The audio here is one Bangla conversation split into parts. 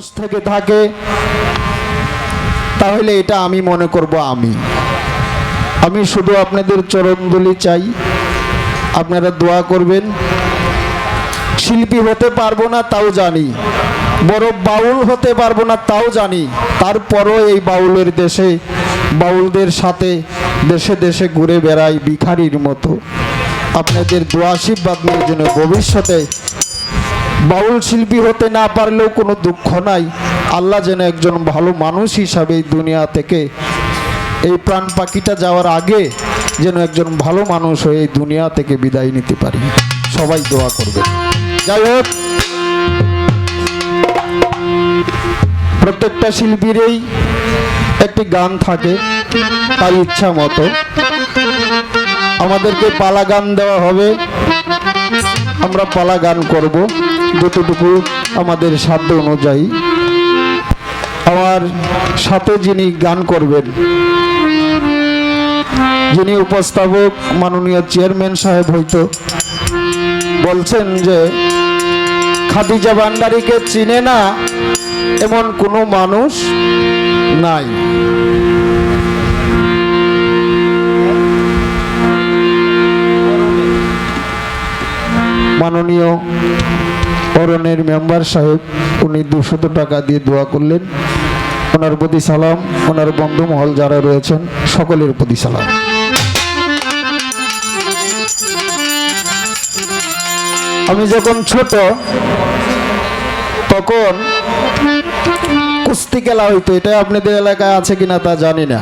মানুষ থেকে থাকে, তাহলে এটা আমি মনে করব আমি। আমি শুধু আপনাদের চরণদলি চাই। আপনারা দোয়া করবেন। শিল্পী হতে পারব না, তাও জানি। বড় বাউল হতে পারব না, তাও জানি। তারপরও এই বাউলের দেশে, বাউলদের সাথে দেশে দেশে ঘুরে বেড়াই ভিখারির মতো। আপনাদের দোয়া আশীর্বাদ নিয়ে জন্য ভবিষ্যতে বাউল শিল্পী হতে না পারলেও কোনো দুঃখ নাই। আল্লাহ যেন একজন ভালো মানুষ হিসাবে এই দুনিয়া থেকে এই প্রাণ পাখিটা যাওয়ার আগে যেন একজন ভালো মানুষ হয়ে এই দুনিয়া থেকে বিদায় নিতে পারি। সবাই দোয়া করবে যাই হোক, প্রত্যেকটা শিল্পীরই একটি গান থাকে, তার ইচ্ছা মতো। আমাদেরকে পালা গান দেওয়া হবে। আমরা পালা গান করব। যতটুকু আমাদের সাধ্য অনুযায়ী। আমার সাথে যিনি গান করবেন, যিনি উপস্থাপক, মাননীয় চেয়ারম্যান সাহেব হয়তো বলছেন যে, খাদিজা ভান্ডারীকে চিনে না এমন কোনো মানুষ নাই। মেম্বার সাহেব, উনি দুশত টাকা দিয়ে দোয়া করলেন। ওনার প্রতি সালাম, ওনার বন্ধু মহল যারা রয়েছেন, সকলের প্রতি সালাম। আমি যখন ছোট, তখন কুস্তি খেলা হইতো। এটা আপনাদের এলাকায় আছে কিনা তা জানি না।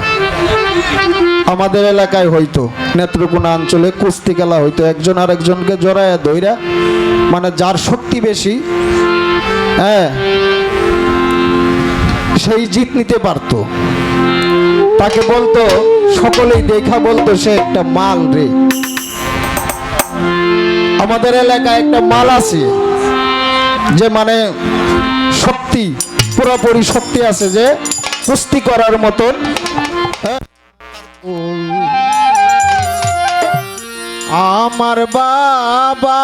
আমাদের এলাকায় হইতো, নেত্রকোনা অঞ্চলে কুস্তি খেলা হইতো, একজন আর একজনকে জড়ায় দইরা মানে যার শক্তি বেশি হ্যাঁ সেই জিত নিতে পারতো তাকে বলতো, সকলেই দেখা বলতো সে একটা মাল রে আমাদের এলাকায় একটা মাল আছে, যে মানে শক্তি, পুরোপুরি শক্তি আছে যে কুস্তি করার মতন। আমার বাবা